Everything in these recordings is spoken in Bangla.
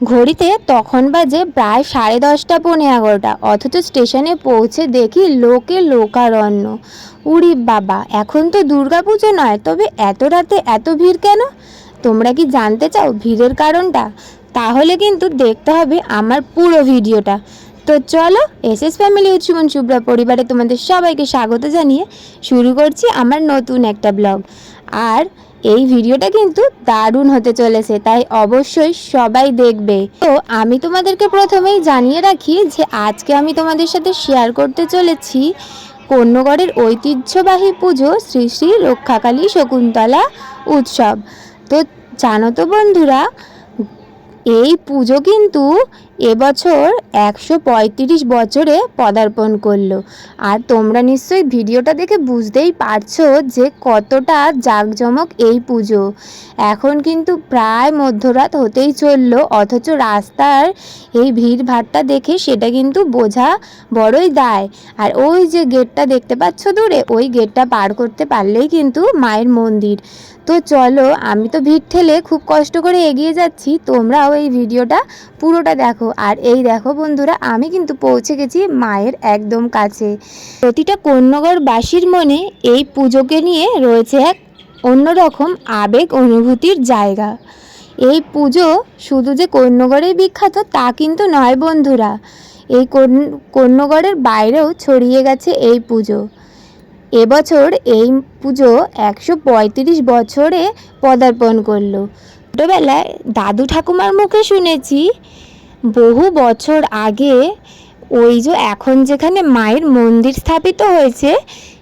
ঘড়িতে তখন বাজে প্রায় সাড়ে দশটা, পৌনে এগারোটা। অথচ স্টেশনে পৌঁছে দেখি লোকে লোকারণ্য। উড়ি বাবা, এখন তো দুর্গা পুজো নয়, তবে এত রাতে এত ভিড় কেন? তোমরা কি জানতে চাও ভিড়ের কারণটা? তাহলে কিন্তু দেখতে হবে আমার পুরো ভিডিওটা। তো চলো এস এস ফ্যামিলি উৎসুমন শুভ্রা পরিবারে তোমাদের সবাইকে স্বাগত জানিয়ে শুরু করছি আমার নতুন একটা ব্লগ। আর এই ভিডিওটা কিন্তু দারুণ হতে চলেছে, তাই অবশ্যই সবাই দেখবে। তো আমি তোমাদেরকে প্রথমেই জানিয়ে রাখি যে আজকে আমি তোমাদের সাথে শেয়ার করতে চলেছি কন্যগড়ের ঐতিহ্যবাহী পুজো শ্রী শ্রী রক্ষাকালী শকুন্তলা উৎসব। তো জানো তো বন্ধুরা, এই পুজো কিন্তু এবছর একশো পঁয়ত্রিশ বছরে পদার্পণ করল। আর তোমরা নিশ্চয়ই ভিডিওটা দেখে বুঝতেই পারছ যে কতটা জাঁকজমক এই পুজো। এখন কিন্তু প্রায় মধ্যরাত হতেই চলল, অথচ রাস্তার এই ভিড় ভাট্টা দেখে সেটা কিন্তু বোঝা বড়ই দায়। আর ওই যে গেটটা দেখতে পাচ্ছ দূরে, ওই গেটটা পার করতে পারলেই কিন্তু মায়ের মন্দির। তো চলো, আমি তো ভিড় ঠেলে খুব কষ্ট করে এগিয়ে যাচ্ছি, তোমরাও এই ভিডিওটা পুরোটা দেখো। আর এই দেখো বন্ধুরা, আমি কিন্তু পৌঁছে গেছি মায়ের একদম কাছে। প্রতিটা কন্যগড়বাসীর মনে এই পুজোকে নিয়ে রয়েছে এক অন্যরকম আবেগ অনুভূতির জায়গা। এই পুজো শুধু যে কন্যগড়েই বিখ্যাত তা কিন্তু নয় বন্ধুরা, এই কন- কন্যগড়ের বাইরেও ছড়িয়ে গেছে এই পুজো। এবছর এই পুজো একশো পঁয়ত্রিশ বছরে পদার্পণ করল। ছোটোবেলায় দাদু ঠাকুমার মুখে শুনেছি বহু বছর আগে ওই যে এখন যেখানে মায়ের মন্দির স্থাপিত হয়েছে,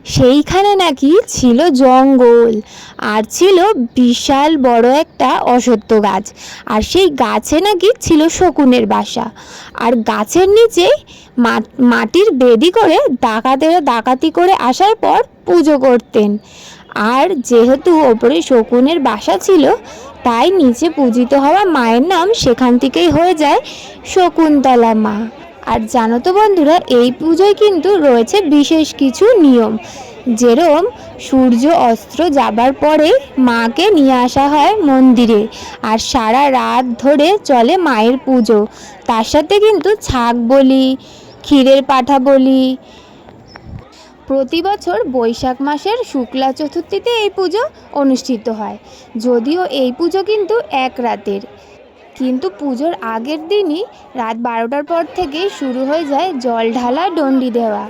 সেইখানে নাকি ছিল জঙ্গল আর ছিল বিশাল বড় একটা অসত্য গাছ। আর সেই গাছে নাকি ছিল শকুনের বাসা। আর গাছের নিচেই মা- মাটির বেদি করে ডাকাতেরা ডাকাতি করে আসার পর পুজো করতেন। আর যেহেতু ওপরে শকুনের বাসা ছিল, তাই নিচে পূজিত হওয়া মায়ের নাম সেখান থেকেই হয়ে যায় শকুন্তলা মা। আর জানো তো বন্ধুরা, এই পুজোয় কিন্তু রয়েছে বিশেষ কিছু নিয়ম। যেরম, সূর্য অস্ত্র যাবার পরে মাকে নিয়ে আসা হয় মন্দিরে, আর সারা রাত ধরে চলে মায়ের পুজো। তার সাথে কিন্তু ছাগ বলি, ক্ষীরের পাঠা বলি প্রতি বছর বৈশাখ মাসের শুক্লা চতুর্থীতে এই পুজো অনুষ্ঠিত হয়। যদিও এই পুজো কিন্তু এক রাতের। কিন্তু পুজোর আগের দিনই রাত বারোটার পর থেকেই শুরু হয়ে যায় জল ঢালা, ডন্ডি দেওয়া।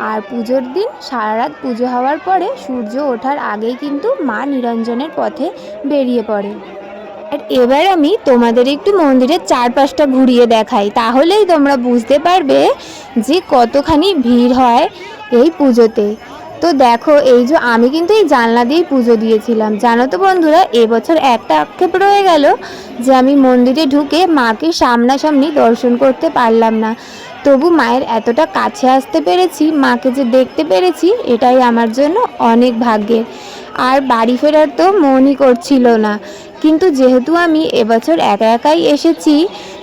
আর পুজোর দিন সারা রাত পুজো হওয়ার পরে সূর্য ওঠার আগেই কিন্তু মা নিরঞ্জনের পথে বেরিয়ে পড়ে। আর এবার আমি তোমাদের একটু মন্দিরের চারপাশটা ঘুরিয়ে দেখাই। তাহলেই তোমরা বুঝতে পারবে যে কতখানি ভিড় হয়। এই পুজোতে। তো দেখো, এই যে আমি কিন্তু এই জানলা দিয়েই পুজো দিয়েছিলাম। জানো তো বন্ধুরা, এবছর একটা আক্ষেপ রয়ে গেল যে আমি মন্দিরে ঢুকে মাকে সামনাসামনি দর্শন করতে পারলাম না। তবু মায়ের এতটা কাছে আসতে পেরেছি, মাকে যে দেখতে পেরেছি, এটাই আমার জন্য অনেক ভাগ্যের। আর বাড়ি ফেরার তো মনই করছিল না। কিন্তু যেহেতু আমি এবছর একা একাই এসেছি,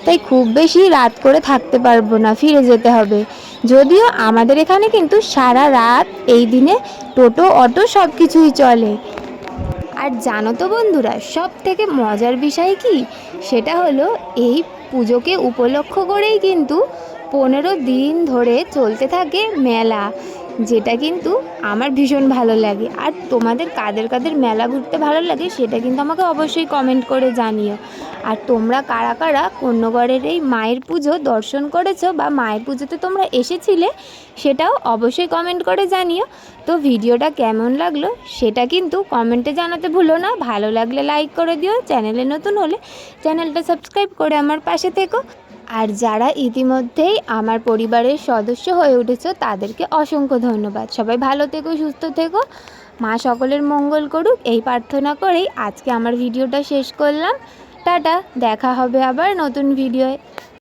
তাই খুব বেশি রাত করে থাকতে পারব না, ফিরে যেতে হবে। যদিও আমাদের এখানে কিন্তু সারা রাত এই দিনে টোটো, অটো সব কিছুই চলে। আর জানো তো বন্ধুরা সব থেকে মজার বিষয় কি? সেটা হলো এই পুজোকে উপলক্ষ করেই কিন্তু পনেরো দিন ধরে চলতে থাকে মেলা। যেটা কিন্তু আমার ভীষণ ভালো লাগে। আর তোমাদের কাদের কাদের মেলা ঘুরতে ভালো লাগে সেটা কিন্তু আমাকে অবশ্যই কমেন্ট করে জানিও। আর তোমরা কারা কারা কন্যগড়ের এই মায়ের পুজো দর্শন করেছ বা মায়ের পুজোতে তোমরা এসেছিলে সেটাও অবশ্যই কমেন্ট করে জানিও। তো ভিডিওটা কেমন লাগল সেটা কিন্তু কমেন্টে জানাতে ভুলো না। ভালো লাগলে লাইক করে দিও। চ্যানেলে নতুন হলে চ্যানেলটা সাবস্ক্রাইব করে আমার পাশে থেকো। আর যারা ইতিমধ্যেই আমার পরিবারের সদস্য হয়ে উঠেছ, তাদেরকে অসংখ্য ধন্যবাদ। সবাই ভালো থেকো, সুস্থ থেকো। মা সকলের মঙ্গল করুক। এই প্রার্থনা করেই আজকে আমার ভিডিওটা শেষ করলাম। টাটা, দেখা হবে আবার নতুন ভিডিওয়।